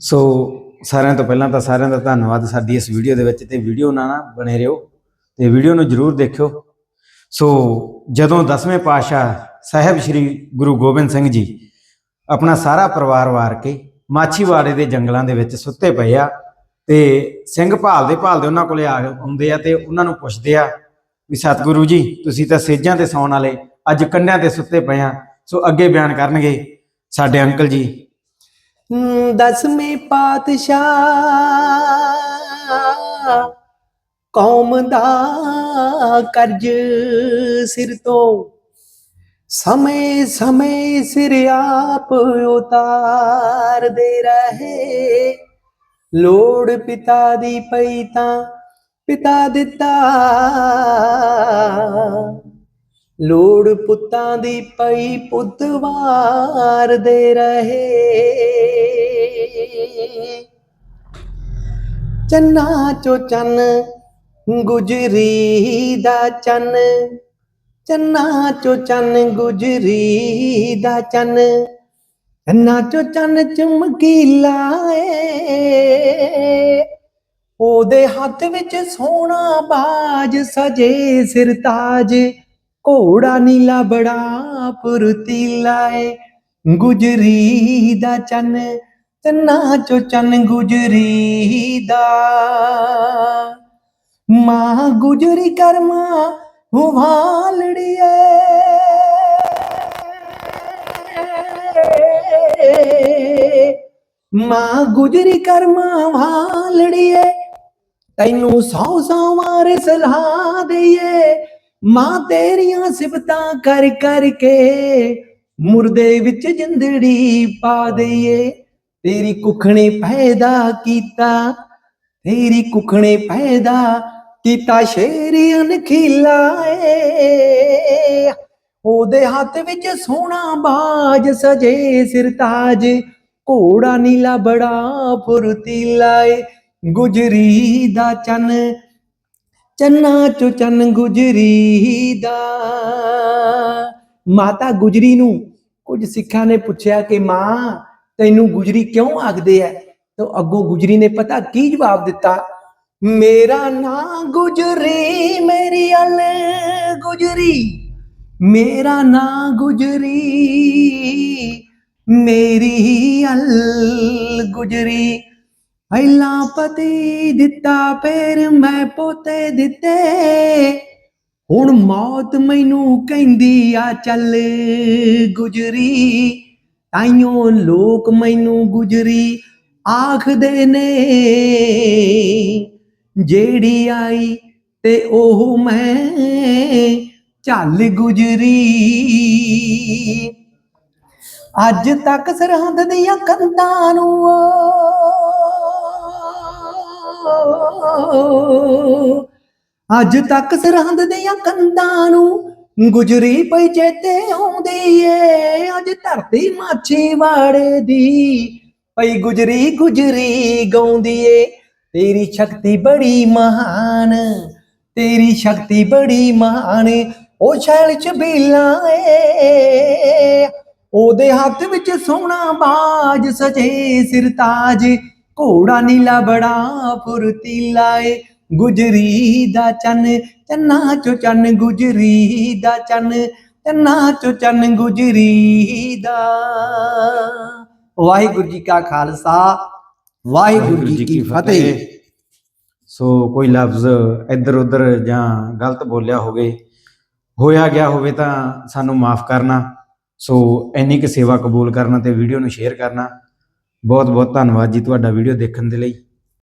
ਸੋ ਸਾਰਿਆਂ ਤੋਂ ਪਹਿਲਾਂ ਤਾਂ ਸਾਰਿਆਂ ਦਾ ਧੰਨਵਾਦ ਸਾਡੀ ਇਸ ਵੀਡੀਓ ਦੇ ਵਿੱਚ ਤੇ ਵੀਡੀਓ ਨਾਲ ਨਾ ਬਣੇ ਰਹੋ ਤੇ ਵੀਡੀਓ ਨੂੰ ਜਰੂਰ ਦੇਖਿਓ। ਸੋ ਜਦੋਂ 10ਵੇਂ ਪਾਤਸ਼ਾਹ ਸਾਹਿਬ ਸ੍ਰੀ ਗੁਰੂ ਗੋਬਿੰਦ ਸਿੰਘ ਜੀ ਆਪਣਾ ਸਾਰਾ ਪਰਿਵਾਰ ਵਾਰ ਕੇ ਮਾਛੀਵਾੜੇ ਦੇ ਜੰਗਲਾਂ ਦੇ ਵਿੱਚ ਸੁੱਤੇ ਪਏ ਆ ਤੇ ਸਿੰਘ ਭਾਲਦੇ ਭਾਲਦੇ ਉਹਨਾਂ ਕੋਲੇ ਆ ਆਉਂਦੇ ਆ ਤੇ ਉਹਨਾਂ ਨੂੰ ਪੁੱਛਦੇ ਆ ਵੀ, ਸਤਿਗੁਰੂ ਜੀ, ਤੁਸੀਂ ਤਾਂ ਸੇਜਾਂ ਤੇ ਸੌਣ ਵਾਲੇ ਅੱਜ ਕੰਨਿਆਂ ਤੇ ਸੁੱਤੇ ਪਏ ਆ, ਸੋ ਅੱਗੇ ਬਿਆਨ ਕਰਨਗੇ ਸਾਡੇ ਅੰਕਲ ਜੀ। ਦਸਵੇਂ ਪਾਤਸ਼ਾਹ। ਕੌਮ ਦਾ ਕਰਜ ਸਿਰ ਤੋਂ। ਸਮੇਂ ਸਮੇਂ ਸਿਰ ਆਪ ਉਤਾਰਦੇ ਰਹੇ। ਲੋੜ ਪਿਤਾ ਦੀ ਪਈ ਤਾਂ ਪਿਤਾ ਦਿੱਤਾ। ਲੋੜ ਪੁੱਤਾਂ ਦੀ ਪਈ ਪੁੱਤ ਵਾਰਦੇ ਰਹੇ। ਚੰਨਾ ਚੋ ਚੰਨ, ਗੁਜਰੀ ਦਾ ਚੰਨ। ਚੰਨਾ ਚੋ ਚੰਨ, ਗੁਜਰੀ ਦਾ ਚੰਨ। ਚੰਨਾ ਚੋ ਚੰਨ ਚਮਕੀਲਾ ਏ ਉਹਦੇ ਹੱਥ ਵਿੱਚ ਸੋਹਣਾ ਬਾਜ, ਸਜੇ ਸਿਰ ਤਾਜ। ਘੋੜਾ ਨੀਲਾ ਬੜਾ ਫੁਰਤੀਲਾ ਏ ਗੁਜਰੀ ਦਾ ਚੰਨ, ਚੰਨਾ ਚੋ ਚੰਨ ਗੁਜਰੀ ਦਾ। ਮਾਂ ਗੁਜਰੀ ਕਰਮਾ ਹੁਵਾਲੜੀਏ ਮਾਂ ਗੁਜਰੀ ਕਰਮਾ ਵਾਲੜੀਏ ਤੈਨੂੰ ਸੌ ਸੌ ਵਾਰ ਸਲਾਹ ਦਈਏ ਮਾਂ ਤੇਰੀਆਂ ਸਿਫਤਾਂ ਕਰ ਕਰਕੇ ਮੁਰਦੇ ਵਿੱਚ ਜਿੰਦੜੀ ਪਾ ਦਈਏ। ਤੇਰੀ ਕੁਖਣੇ ਪੈਦਾ ਕੀਤਾ, ਤੇਰੀ ਕੁਖਣੇ ਪੈਦਾ ਕੀਤਾ ਸ਼ੇਰੀਆਂ ਖਿਲਾਏ ਉਹਦੇ ਹੱਥ ਵਿੱਚ ਸੋਹਣਾ ਬਾਜ, ਸਜੇ ਸਿਰ ਤਾਜ, ਘੋੜਾ ਨੀਲਾ ਬੜਾ ਫੁਰਤੀਲਾ ਏ। ਗੁਜਰੀ ਦਾ ਚੰਨ ਚੰਨਾ ਚੋ ਚੰਨ ਗੁਜਰੀ ਦਾ। ਮਾਤਾ ਗੁਜਰੀ ਨੂੰ ਕੁਝ ਸਿੱਖਾਂ ਨੇ ਪੁੱਛਿਆ ਕਿ ਮਾਂ, ਤੈਨੂੰ ਗੁਜਰੀ ਕਿਉਂ ਆਖਦੇ ਐ? ਤਾਂ ਅੱਗੋਂ ਗੁਜਰੀ ਨੇ ਪਤਾ ਕੀ ਜਵਾਬ ਦਿੱਤਾ? ਮੇਰਾ ਨਾਂ ਗੁਜਰੀ, ਮੇਰੀ ਅਲ ਗੁਜਰੀ। ਮੇਰਾ ਨਾਂ ਗੁਜਰੀ, ਮੇਰੀ ਅਲ ਗੁਜਰੀ। ਪਹਿਲਾਂ ਪਤੀ ਦਿੱਤਾ, ਫੇਰ ਮੈਂ ਪੋਤੇ ਦਿੱਤੇ। ਹੁਣ ਮੌਤ ਮੈਨੂੰ ਕਹਿੰਦੀ ਆ, ਚੱਲ ਗੁਜਰੀ। ਤਾਈਓ ਲੋਕ ਮੈਨੂੰ ਗੁਜਰੀ, ਆਖਦੇ ਨੇ, ਜਿਹੜੀ ਆਈ ਤੇ ਉਹ ਮੈਂ, ਚੱਲ ਗੁਜਰੀ। ਅੱਜ ਤੱਕ ਸਰਹੰਦ ਦੀਆਂ ਕੰਧਾਂ ਨੂੰ ਅੱਜ ਤੱਕ ਸਰਹੰਦ ਦੀਆਂ ਕੰਧਾਂ ਨੂੰ ਗੁਜਰੀ ਪਈ ਚੇਤੇ ਆਉਂਦੀ ਏ। ਅੱਜ ਧਰਤੀ ਮਾਛੀ ਵਾੜੇ ਦੀ ਪਈ ਗੁਜਰੀ ਗੁਜਰੀ ਗਾਉਂਦੀ ਏ। ਤੇਰੀ ਸ਼ਕਤੀ ਬੜੀ ਮਹਾਨ, ਤੇਰੀ ਸ਼ਕਤੀ ਬੜੀ ਮਹਾਨ, ਉਹ ਸ਼ੈਲ ਚ ਬੀਲਾ ਏ। ਉਹਦੇ ਹੱਥ ਵਿੱਚ ਸੋਹਣਾ ਬਾਜ, ਸਜੇ ਸਿਰ ਤਾਜ ਘੋੜਾ ਨੀਲਾ ਬੜਾ ਫੁਰਤੀਲਾ ਏ ਗੁਜਰੀ ਦਾ ਚੰਨ, ਚੰਨਾ ਚੋ ਚੰਨ ਗੁਜਰੀ ਦਾ ਚੰਨ, ਚੰਨਾ ਚੋ ਚੰਨ ਗੁਜਰੀ ਦਾ। ਵਾਹਿਗੁਰੂ ਜੀ ਕਾ ਖਾਲਸਾ, ਵਾਹਿਗੁਰੂ ਜੀ ਕੀ ਫਤਿਹ। ਸੋ ਕੋਈ ਲਫ਼ਜ਼ ਇੱਧਰ ਉੱਧਰ ਜਾਂ ਗਲਤ ਬੋਲਿਆ ਹੋਵੇ, ਹੋਇਆ ਗਿਆ ਹੋਵੇ ਤਾਂ ਸਾਨੂੰ ਮਾਫ ਕਰਨਾ। ਸੋ ਇੰਨੀ ਕੁ ਸੇਵਾ ਕਬੂਲ ਕਰਨਾ ਤੇ ਵੀਡੀਓ ਨੂੰ ਸ਼ੇਅਰ ਕਰਨਾ। ਬਹੁਤ ਬਹੁਤ ਧੰਨਵਾਦ ਜੀ ਤੁਹਾਡਾ ਵੀਡੀਓ ਦੇਖਣ ਦੇ ਲਈ।